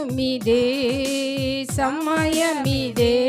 సమయమిదే సమయమిదే.